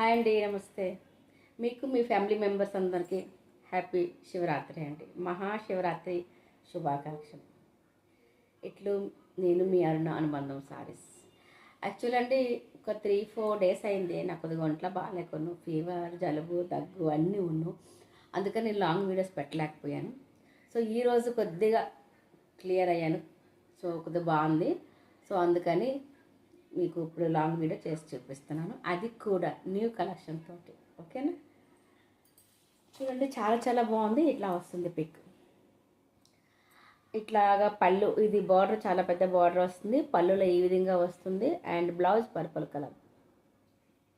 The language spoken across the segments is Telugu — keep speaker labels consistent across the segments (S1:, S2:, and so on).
S1: హాయ్ అండి నమస్తే. మీకు మీ ఫ్యామిలీ మెంబర్స్ అందరికీ హ్యాపీ శివరాత్రి అండి. మహాశివరాత్రి శుభాకాంక్షలు. ఇట్లు నేను మీ అరుణ అనుబంధం సారీస్. యాక్చువల్ అండి ఒక త్రీ ఫోర్ డేస్ అయింది. నాకు కొద్దిగా ఒంట్లో బాగాలేకున్నాను ఫీవర్ జలుబు దగ్గు అన్నీ ఉన్నాను అందుకని నేను లాంగ్ వీడియోస్ పెట్టలేకపోయాను. సో ఈరోజు కొద్దిగా క్లియర్ అయ్యాను. సో కొద్దిగా బాగుంది. సో అందుకని మీకు ఇప్పుడు లాంగ్ వీడియో చేసి చూపిస్తున్నాను. అది కూడా న్యూ కలెక్షన్ తోటి. ఓకేనా చూడండి చాలా చాలా బాగుంది. ఇట్లా వస్తుంది పిక్ ఇట్లాగా పళ్ళు ఇది బార్డర్ చాలా పెద్ద బార్డర్ వస్తుంది. పళ్ళులో ఈ విధంగా వస్తుంది. And blouse purple colour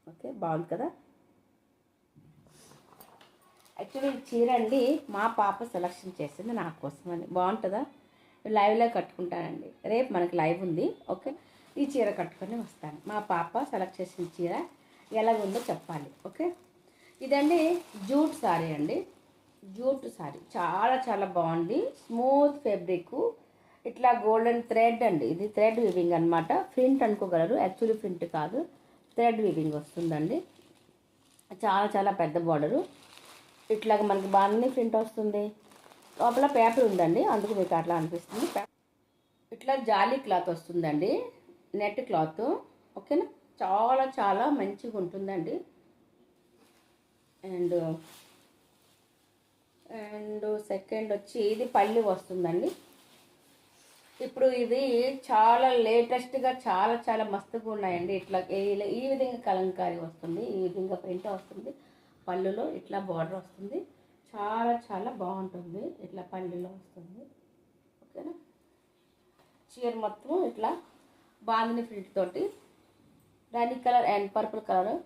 S1: okay బాగుంది కదా? యాక్చువల్లీ చీర అండి మా పాప సెలక్షన్ చేసింది నా కోసమని బాగుంటుందా? లైవ్లో కట్టుకుంటానండి. రేపు మనకి లైవ్ ఉంది. ఓకే ఈ చీర కట్టుకొని వస్తాను. మా పాప సెలెక్ట్ చేసిన చీర ఎలాగుందో చెప్పాలి ఓకే? ఇదండి జూట్ సారీ అండి. జూట్ సారీ చాలా చాలా బాగుంది. Smooth fabric. ఇట్లా గోల్డెన్ థ్రెడ్ అండి. ఇది థ్రెడ్ వీవింగ్ అనమాట ప్రింట్ అనుకోగలరు. యాక్చువల్లీ ప్రింట్ కాదు. థ్రెడ్ వీవింగ్ వస్తుందండి. చాలా చాలా పెద్ద బార్డరు ఇట్లాగ మనకి బాగానే ప్రింట్ వస్తుంది. లోపల పేపర్ ఉందండి. అందుకు మీకు అట్లా అనిపిస్తుంది. ఇట్లా జాలీ క్లాత్ వస్తుందండి. నెట్ క్లాత్ ఓకేనా? చాలా చాలా మంచిగా ఉంటుందండి. అండ్ అండ్ సెకండ్ వచ్చి ఇది పల్లి వస్తుందండి. ఇప్పుడు ఇది చాలా లేటెస్ట్గా చాలా చాలా మస్తుగా ఉన్నాయండి. ఇట్లా ఈ- విధంగా కలంకారీ వస్తుంది ఈ విధంగా ప్రింట్ వస్తుంది. పళ్ళులో ఇట్లా బార్డర్ వస్తుంది. చాలా చాలా బాగుంటుంది ఇట్లా పళ్ళులో వస్తుంది. ఓకేనా? చీర మొత్తం ఇట్లా బాలిని ప్రింట్ తోటి రాణి colour and purple colour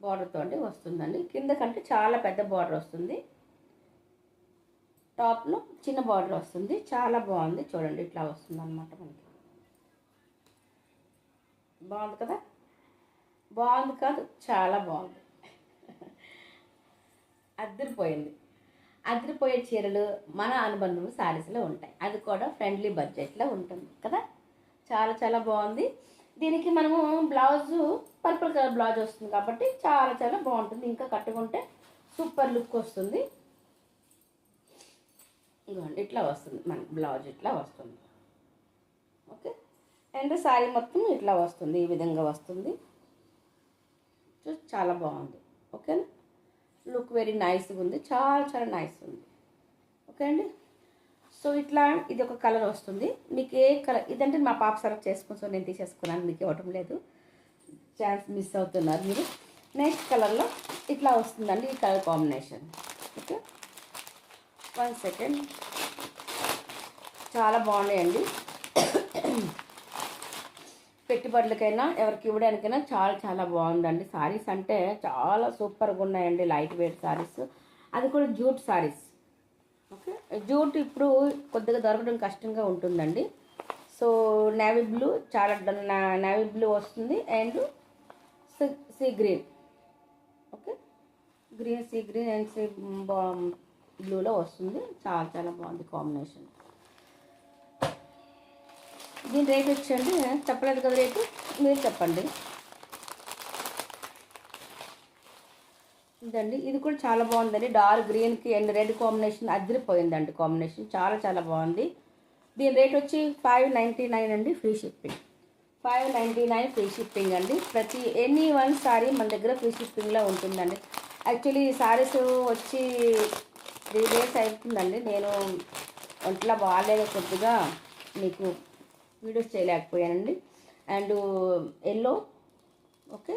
S1: border తోటి వస్తుందండి. కింద కంటే చాలా పెద్ద బార్డర్ వస్తుంది. టాప్లో చిన్న బార్డర్ వస్తుంది. చాలా బాగుంది. చూడండి ఇట్లా వస్తుంది అనమాట మనకి. బాగుంది కదా? బాగుంది కాదు చాలా బాగుంది. అద్దరిపోయింది. అద్దరిపోయే చీరలు మన అనుబంధం శారీస్లో ఉంటాయి. అది కూడా ఫ్రెండ్లీ బడ్జెట్లో ఉంటుంది కదా? చాలా చాలా బాగుంది. దీనికి మనము బ్లౌజు పర్పుల్ కలర్ బ్లౌజ్ వస్తుంది కాబట్టి చాలా చాలా బాగుంటుంది. ఇంకా కట్టుకుంటే సూపర్ లుక్ వస్తుంది. ఇదిగోండి ఇట్లా వస్తుంది. మన బ్లౌజ్ ఇట్లా వస్తుంది. ఓకే? అండ్ శారీ మొత్తం ఇట్లా వస్తుంది. ఈ విధంగా వస్తుంది. చూసి చాలా బాగుంది. ఓకేనా? లుక్ వెరీ నైస్గా ఉంది. చాలా చాలా నైస్ ఉంది. ఓకే అండి? సో ఇట్లా ఇది ఒక కలర్ వస్తుంది. మీకు ఏ కలర్ ఇదంటే మా పాప సెలెక్ట్ చేసుకుని సో నేను తీసేసుకున్నాను. మీకు ఇవ్వటం లేదు. ఛాన్స్ మిస్ అవుతున్నారు మీరు. నెక్స్ట్ కలర్లో ఇట్లా వస్తుందండి ఈ colour combination okay one second చాలా బాగున్నాయండి. పెట్టుబడులకైనా ఎవరికి ఇవ్వడానికైనా చాలా చాలా బాగుందండి. సారీస్ అంటే చాలా సూపర్గా ఉన్నాయండి. లైట్ వెయిట్ సారీస్ అది కూడా జూట్ సారీస్ ఓకే? జూట్ ఇప్పుడు కొద్దిగా దొరకడం కష్టంగా ఉంటుందండి. సో నేవీ బ్లూ చాలా నేవీ బ్లూ వస్తుంది. And sea green. Okay? Green sea green and sea బ్లూలో వస్తుంది. చాలా చాలా బాగుంది కాంబినేషన్. దీని రేట్ వచ్చండి చెప్పలేదు కదా రేటు? మీరు చెప్పండి. ఇదండి. ఇది కూడా చాలా బాగుందండి. డార్క్ గ్రీన్కి అండ్ రెడ్ కాంబినేషన్ అదిరిపోయిందండి. కాంబినేషన్ చాలా చాలా బాగుంది. దీని రేట్ వచ్చి ఫైవ్ నైంటీ నైన్ అండి free shipping. Five ninety nine free shipping అండి. ప్రతి ఎనీ వన్ సారీ మన దగ్గర ఫ్రీ షిప్పింగ్లో ఉంటుందండి. యాక్చువల్లీ ఈ సారీస్ వచ్చి త్రీ డేస్ అవుతుందండి. నేను ఒంట్లో బాగాలేదు కొద్దిగా. మీకు videos చేయలేకపోయానండి. And yellow. Okay.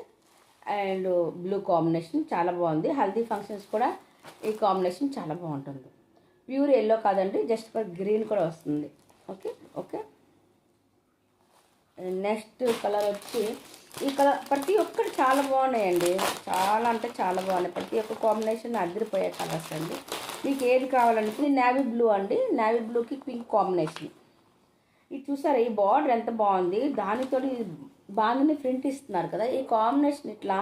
S1: And blue combination చాలా బాగుంది. హల్దీ ఫంక్షన్స్ కూడా ఈ కాంబినేషన్ చాలా బాగుంటుంది. ప్యూర్ ఎల్లో కాదండి జస్ట్ ఫర్ గ్రీన్ కూడా వస్తుంది. Okay okay. నెక్స్ట్ కలర్ వచ్చి ఈ కలర్ ప్రతి ఒక్కటి చాలా బాగున్నాయండి. చాలా అంటే చాలా బాగున్నాయి. ప్రతి ఒక్క కాంబినేషన్ అదిరిపోయే కలర్స్ అండి. మీకు ఏది కావాలంటే నేవీ బ్లూ అండి. నేవీ బ్లూకి పింక్ కాంబినేషన్ ఇది చూసారా ఈ బార్డర్ ఎంత బాగుంది. దానితో బాగానే ప్రింట్ ఇస్తున్నారు కదా. ఈ కాంబినేషన్ ఇట్లా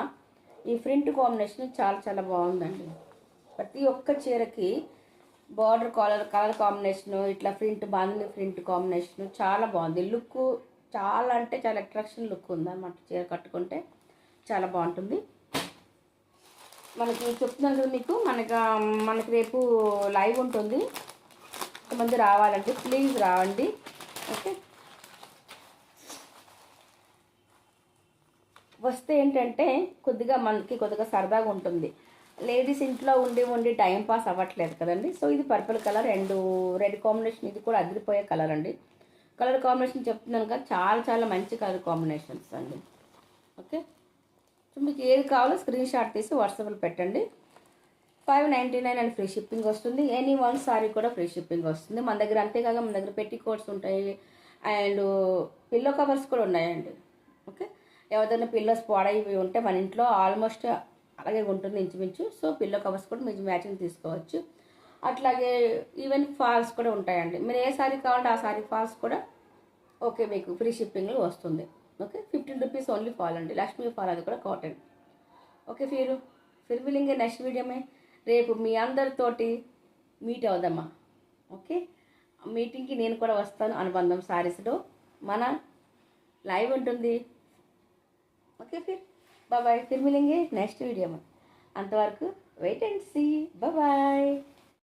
S1: ఈ ప్రింట్ కాంబినేషన్ చాలా చాలా బాగుందండి. ప్రతి ఒక్క చీరకి బార్డర్ కలర్ కలర్ కాంబినేషన్ ఇట్లా ప్రింట్ బాగుంది ప్రింట్ కాంబినేషన్ చాలా బాగుంది. లుక్ చాలా అంటే చాలా అట్రాక్షన్ లుక్ ఉందన్నమాట. చీర కట్టుకుంటే చాలా బాగుంటుంది. మనకి చెప్తున్నాను కదా మీకు మనకి మనకి రేపు లైవ్ ఉంటుంది. కొంతమంది రావాలంటే ప్లీజ్ రావండి. ఓకే వస్తే ఏంటంటే కొద్దిగా మనకి కొద్దిగా సరదాగా ఉంటుంది. లేడీస్ ఇంట్లో ఉండి ఉండి టైం పాస్ అవ్వట్లేదు కదండి. సో ఇది purple colour and red combination ఇది కూడా అదిరిపోయే కలర్ అండి. కలర్ కాంబినేషన్ చెప్తున్నాను కదా చాలా చాలా మంచి కలర్ కాంబినేషన్స్ అండి. ఓకే? సో మీకు ఏది కావాలో స్క్రీన్ షాట్ తీసి వాట్సాప్లో పెట్టండి. Five ninety nine and free shipping వస్తుంది. ఎనీ వన్ సారీ కూడా ఫ్రీ షిప్పింగ్ వస్తుంది. మన దగ్గర అంతేకాక మన దగ్గర పెట్టి కోట్స్ ఉంటాయి. అండ్ పిల్లో కవర్స్ కూడా ఉన్నాయండి. ఓకే? ఎవరిదైనా పిల్లోస్ పాడైపోయి ఉంటే మన ఇంట్లో ఆల్మోస్ట్ అలాగే ఉంటుంది ఇంచుమించు. సో పిల్లో కవర్స్ కూడా మీరు మ్యాచింగ్ తీసుకోవచ్చు. అట్లాగే ఈవెన్ ఫాల్స్ కూడా ఉంటాయండి. మీరు ఏ సారీ కావాలంటే ఆ సారీ ఫాల్స్ కూడా ఓకే మీకు ఫ్రీ షిప్పింగ్లో వస్తుంది. Okay? Fifteen rupees only fall అండి. లక్ష్మీ ఫాల్ అది కూడా కాటన్. Okay fear? ఫిర్ మిలింగే నెక్స్ట్ వీడియోమే రేపు మీ అందరితోటి మీట్ అవుదామా? ఓకే? మీటింగ్కి నేను కూడా వస్తాను అనుబంధం సారీస్లో. మన లైవ్ ఉంటుంది. ఓకే ఫిర్ బాబాయ్ ఫిర్ మిలింగే నెక్స్ట్ వీడియో అంతవరకు వెయిట్ అండ్ సీ బాయ్